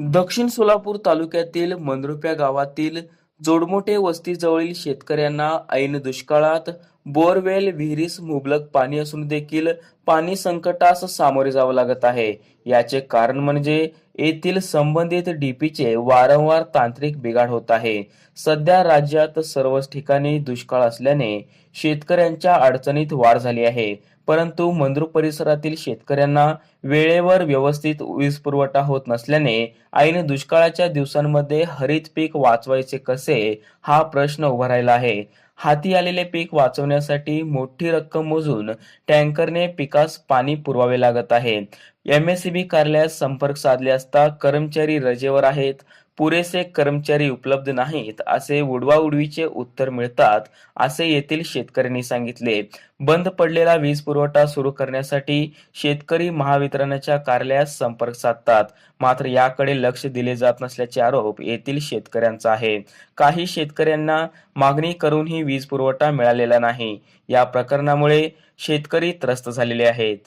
दक्षिण सोलापूर तालुक्यातील मंद्रुप्या गावातील जोडमोठे वस्तीजवळील शेतकऱ्यांना ऐन दुष्काळात बोरवेल विहिरीस मुबलक पाणी असून देखील पाणी संकटास सामोरे जावं लागत आहे. याचे कारण म्हणजे येथील संबंधित डीपीचे वारंवार तांत्रिक बिघाड होत आहे. सध्या राज्यात सर्वच ठिकाणी दुष्काळ असल्याने शेतकऱ्यांच्या अडचणीत वाढ झाली आहे. परंतु मंदूर परिसरातील शेतकऱ्यांना वेळेवर व्यवस्थित वीज पुरवठा होत नसल्याने ऐन दुष्काळाच्या दिवसांमध्ये हरित पीक वाचवायचे कसे हा प्रश्न उभा राहिला आहे. हाती आलेले पीक वाचवण्यासाठी मोठी रक्कम मोजून टँकरने पिका पिकास पाणी पुरवावे लागत आहे. एम एस सी बी कार्यालयात संपर्क साधले असता कर्मचारी रजेवर आहेत. पुरेसे कर्मचारी उपलब्ध नाहीत असे उडवाउडवीचे उत्तर मिळतात असे येथील शेतकऱ्यांनी सांगितले. बंद पडलेला वीज पुरवठा सुरू करण्यासाठी शेतकरी महावितरणाच्या कार्यालयात संपर्क साधतात. मात्र याकडे लक्ष दिले जात नसल्याचे आरोप येथील शेतकऱ्यांचा आहे. काही शेतकऱ्यांना मागणी करूनही वीज पुरवठा मिळालेला नाही. या प्रकरणामुळे शेतकरी त्रस्त झालेले आहेत.